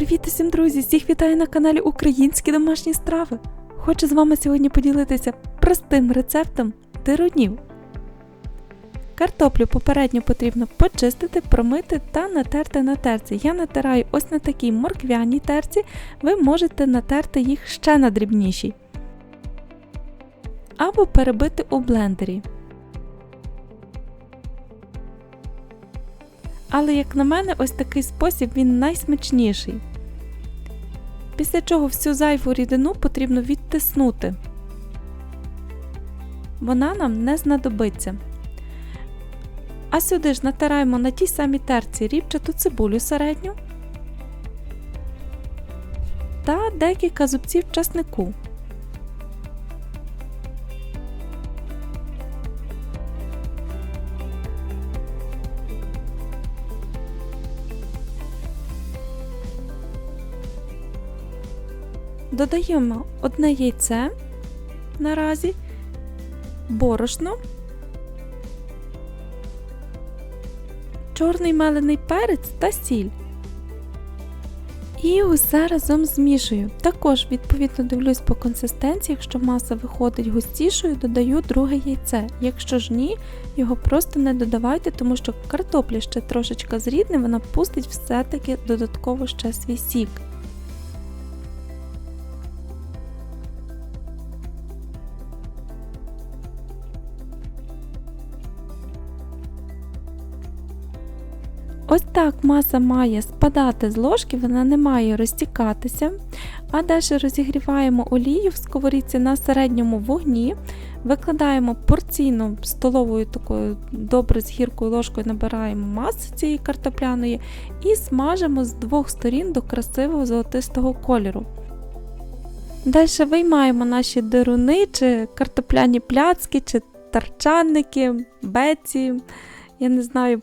Привіт усім, друзі! Всіх вітаю на каналі Українські домашні страви. Хочу з вами сьогодні поділитися простим рецептом дирунів. Картоплю попередньо потрібно почистити, промити та натерти на терці. Я натираю ось на такій морквяній терці, ви можете натерти їх ще на дрібнішій. Або перебити у блендері. Але, як на мене, ось такий спосіб він найсмачніший. Після чого всю зайву рідину потрібно відтиснути. Вона нам не знадобиться. А сюди ж натираємо на тій самій терці рібчату цибулю середню та декілька зубців часнику. Додаємо одне яйце наразі, борошно, чорний мелений перець та сіль. І усе разом змішую. Також, відповідно, дивлюсь по консистенції, якщо маса виходить густішою, додаю друге яйце. Якщо ж ні, його просто не додавайте, тому що картопля ще трошечки зрідне, вона пустить все-таки додатково ще свій сік. Ось так маса має спадати з ложки, вона не має розтікатися. А далі розігріваємо олію в сковорідці на середньому вогні, викладаємо порційну столовою такою добре з гіркою ложкою набираємо масу цієї картопляної і смажимо з двох сторін до красивого золотистого кольору. Далі виймаємо наші дируни, чи картопляні пляцки, чи тарчанники, беці я не знаю,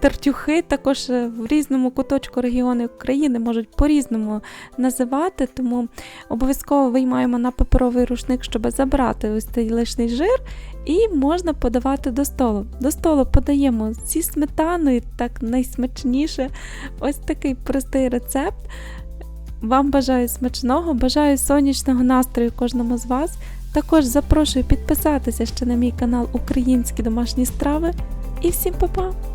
тертюхи також е, в різному куточку регіону України можуть по-різному називати, тому обов'язково виймаємо на паперовий рушник, щоб забрати ось цей лишний жир, і можна подавати до столу. До столу подаємо зі сметаною, так найсмачніше. Ось такий простий рецепт. Вам бажаю смачного, бажаю сонячного настрою кожному з вас. Також запрошую підписатися ще на мій канал Українські домашні страви. І всім па-па!